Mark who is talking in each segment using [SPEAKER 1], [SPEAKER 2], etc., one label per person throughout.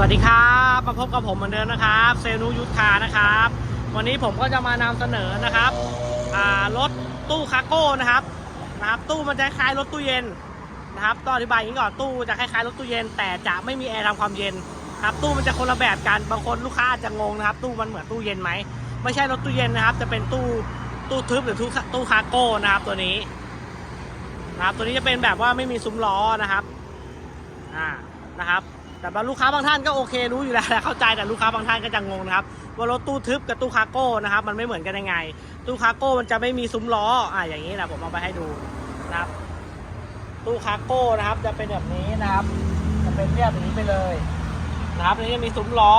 [SPEAKER 1] สวัสดีครับมาพบกับผมเหมือนเดิมนะครับเซนูยุทธคานะครับ วันนี้ผมก็จะมานำเสนอนะครับรถตู้คาร์โก้นะครับนะครับตู้มันจะคล้ายรถตู้เย็นนะครับต้องอธิบายอย่างนี้ก่อนตู้จะคล้ายๆรถตู้เย็น แต่จะไม่มีแอร์ทำความเย็นครับตู้มันจะคนละแบบกันบางคนลูกค้าอาจจะงงนะครับ ตู้มันเหมือนตู้เย็นไหมไม่ใช่รถตู้เย็นนะครับ จะเป็นตู้ตู้ทึบหรือตู้ตู้คาร์โก้นะครับตัวนี้นะครับตัวนี้จะเป็นแบบว่าไม่มีซุ้มล้อนะครับอ่านะครับ แต่บางลูกค้าบางท่านก็โอเครู้อยู่แล้วเข้าใจแต่ลูกค้าบางท่านก็จะงงนะครับว่ารถตู้ทึบกับตู้คาร์โก้นะครับมันไม่เหมือนกันยังไง ตู้คาร์โก้มันจะไม่มีซุ้มล้ออ่าอย่างนี้แหละผมเอาไปให้ดูนะครับ ตู้คาร์โก้นะครับ จะเป็นแบบนี้นะครับ จะเป็นเรียบอย่างนี้ไปเลยนะครับอันนี้จะมีซุ้มล้อ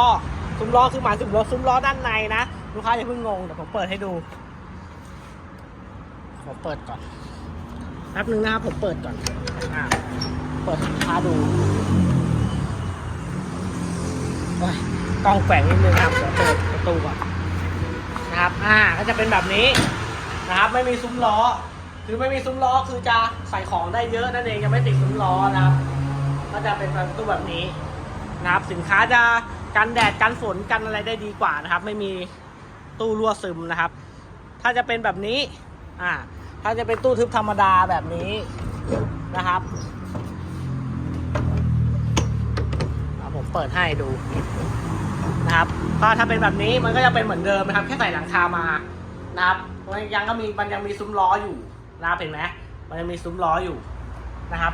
[SPEAKER 1] ซุ้มล้อคือหมายถึงรถซุ้มล้อด้านในนะลูกค้าอย่าเพิ่งงงเดี๋ยวผมเปิดให้ดูผมเปิดก่อนแป๊บนึงนะครับผมเปิดก่อนอ่าเปิดให้ลูกค้าดู กล้องแฝงนิดนึงครับเดี๋ยวเปิดประตูก่อนนะครับ อ่า ก็จะเป็นแบบนี้นะครับ ไม่มีซุ้มล้อ คือไม่มีซุ้มล้อคือจะใส่ของได้เยอะนั่นเองยังไม่ติดซุ้มล้อนะครับ ก็จะเป็นประตูแบบนี้นะครับ สินค้าจะกันแดดกันฝนกันอะไรได้ดีกว่านะครับ ไม่มีตู้รั่วซึมนะครับ ถ้าจะเป็นแบบนี้ อ่า ถ้าจะเป็นตู้ทึบธรรมดาแบบนี้นะครับผมเปิดให้ดู นะครับก็ถ้าเป็นแบบนี้มันก็จะเป็นเหมือนเดิมนะครับ แค่ใส่หลังคามานะครับมันยังก็มีมันยังมีซุ้มล้ออยู่นะครับเห็นไหมมันยังมีซุ้มล้ออยู่นะครับ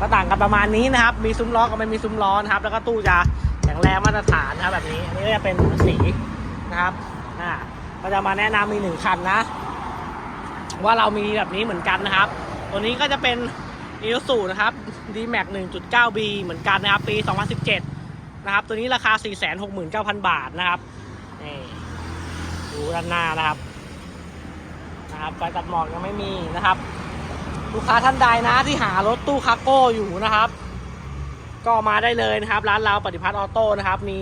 [SPEAKER 1] ก็ต่างกันประมาณนี้นะครับ มีซุ้มล้อกับไม่มีซุ้มล้อนะครับ แล้วก็ตู้จะแข็งแรงมาตรฐานนะครับ แบบนี้อันนี้ก็จะเป็นสีนะครับอ่าก็จะมาแนะนำมีหนึ่งคันนะ ว่าเรามีแบบนี้เหมือนกันนะครับ ตัวนี้ก็จะเป็นอีซูนะครับ D-Max 1.9B เหมือนกันนะครับ ปี 2017 นะครับ ตัวนี้ราคา 469,000 บาทนะครับนี่ดูด้านหน้านะครับนะครับไฟตัดหมอกยังไม่มีนะครับ ลูกค้าท่านใดนะที่หารถตู้คาร์โก้อยู่นะครับ ก็มาได้เลยนะครับ ร้านเราปฏิพัฒน์ออโต้นะครับ มี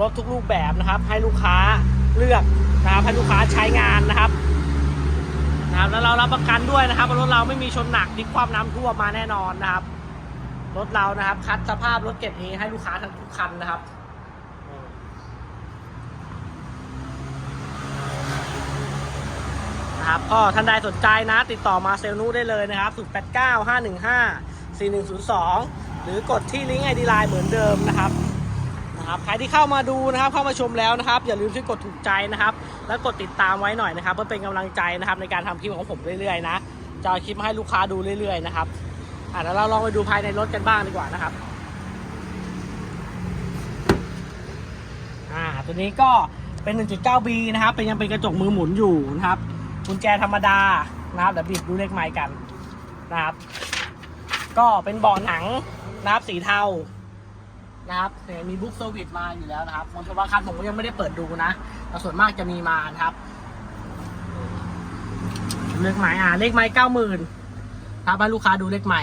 [SPEAKER 1] รถทุกรูปแบบนะครับ ให้ลูกค้าเลือกนะครับให้ลูกค้าใช้งานนะครับนะครับแล้วเรารับประกันด้วยนะครับว่ารถเราไม่มีชนหนักพลิกความน้ำท่วมมาแน่นอนนะครับ รถเรานะครับ คัดสภาพรถเก็บเองให้ลูกค้าทั้งทุกคันนะครับนะครับก็ท่านใดสนใจนะ ติดต่อมาเซลนูได้เลยนะครับ0 8 9 5 1 5 4 1 0 2 หรือกดที่ลิงก์ไอดีไลน์เหมือนเดิมนะครับนะครับใครที่เข้ามาดูนะครับเข้ามาชมแล้วนะครับ อย่าลืมที่กดถูกใจนะครับ แล้วกดติดตามไว้หน่อยนะครับ เพื่อเป็นกำลังใจนะครับในการทำคลิปของผมเรื่อยๆนะจะคลิปมาให้ลูกค้าดูเรื่อยๆนะครับ อะเดี๋ยวเราลองไปดูภายในรถกันบ้างดีกว่านะครับ อ่า ตัวนี้ก็เป็น 1.9B นะครับ เป็นยังเป็นกระจกมือหมุนอยู่นะครับกุญแจธรรมดานะครับเดี๋ยวบิดดูเลขไม้กันนะครับ ก็เป็นเบาะหนังนะครับสีเทานะครับมีบุ๊กเซอร์วิสมาอยู่แล้วนะครับบางบาคันผมก็ยังไม่ได้เปิดดูนะแต่ส่วนมากจะมีมานะครับ เลขไม้อ่าเลขไม้เก้าหมื่น ครับให้ลูกค้าดูเลขใหม่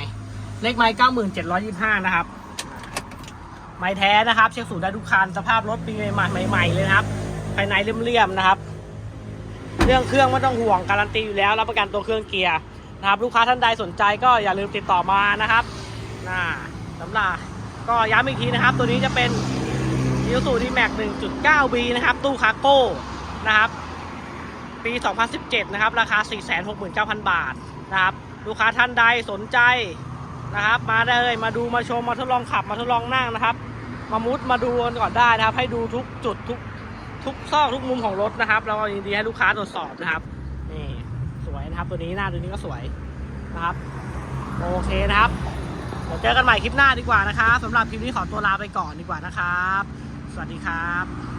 [SPEAKER 1] เลขใหม่เก้าหมื่นเจ็ดร้อยยี่ห้านะครับ ไม้แท้นะครับ เช็คศูนย์ได้ทุกคันสภาพรถปีใหม่ๆใหม่ๆเลยนะครับ ภายในเลี่ยมๆนะครับ เรื่องเครื่องไม่ต้องห่วงการันตีอยู่แล้วรับประกันตัวเครื่องเกียร์นะครับ ลูกค้าท่านใดสนใจก็อย่าลืมติดต่อมานะครับน่าสำหรับก็ย้ำอีกทีนะครับ ตัวนี้จะเป็นยูสูดีแม็ก 1.9B นะครับ ตู้คาร์โก้นะครับ ปี 2017 นะครับ ราคา 469,000 บาท นะครับ ลูกค้าท่านใดสนใจนะครับ มาได้เลยมาดูมาชมมาทดลองขับมาทดลองนั่งนะครับ มามุดมาดูกันก่อนได้นะครับ ให้ดูทุกจุดทุกทุกซอกทุกมุมของรถนะครับ เราก็ยินดีให้ลูกค้าตรวจสอบนะครับนี่สวยนะครับตัวนี้หน้าตัวนี้ก็สวยนะครับโอเคนะครับเดี๋ยวเจอกันใหม่คลิปหน้าดีกว่านะครับสำหรับคลิปนี้ขอตัวลาไปก่อนดีกว่านะครับ สวัสดีครับ